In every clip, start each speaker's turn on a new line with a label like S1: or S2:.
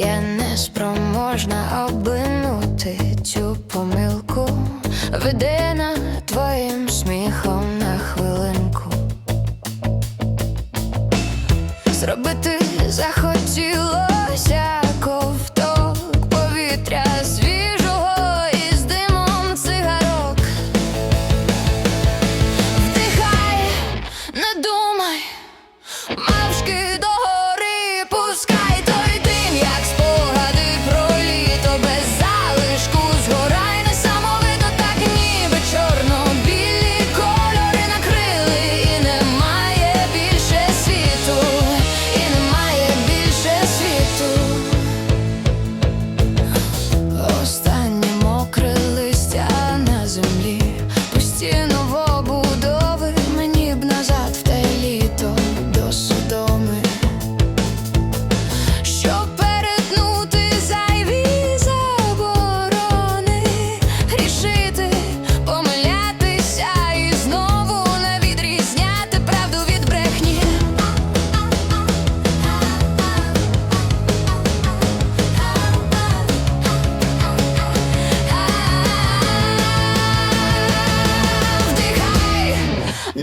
S1: Я не спроможна обминути цю помилку, Видена твоїм сміхом на хвилинку. Зробити захотіло.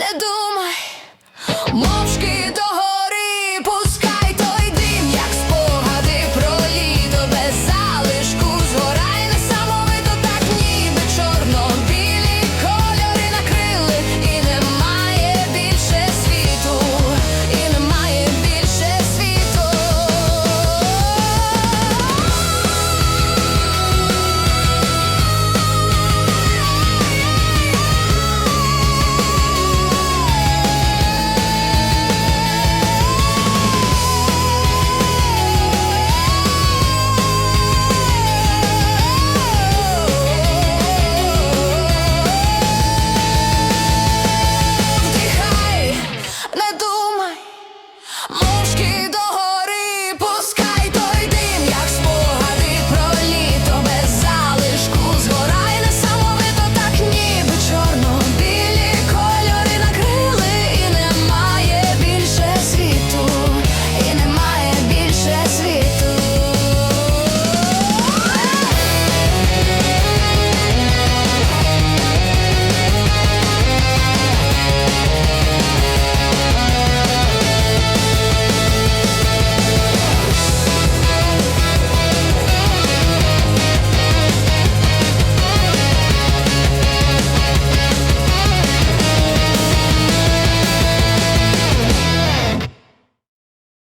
S1: ne doute